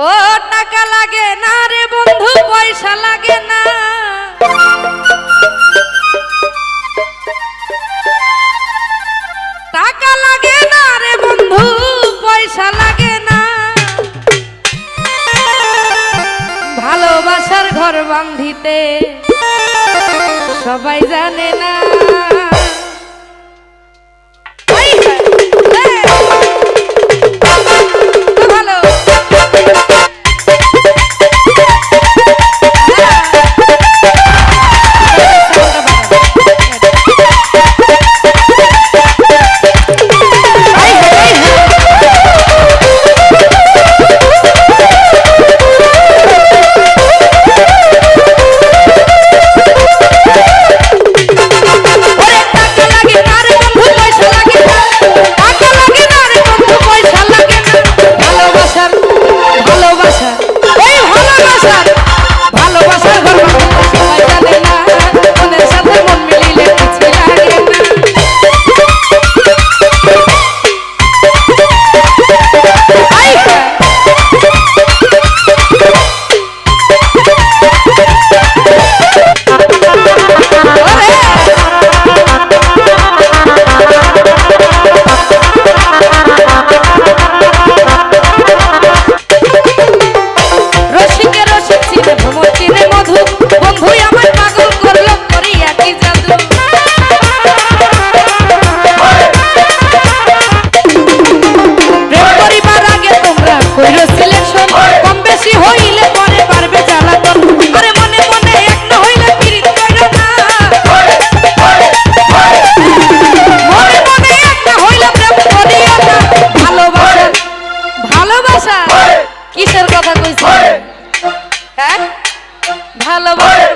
ও টাকা লাগে না রে বন্ধু, পয়সা লাগে না। টাকা লাগে না রে বন্ধু, পয়সা লাগে না। ভালোবাসার ঘর বান্ধিতে সবাই জানে না। ভালোবাসা? কিসের কথা কইছি হ্যাঁ? ভালোবাসার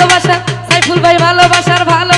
ভালোবাসা সাইফুল ভাই ভালোবাসার ভালো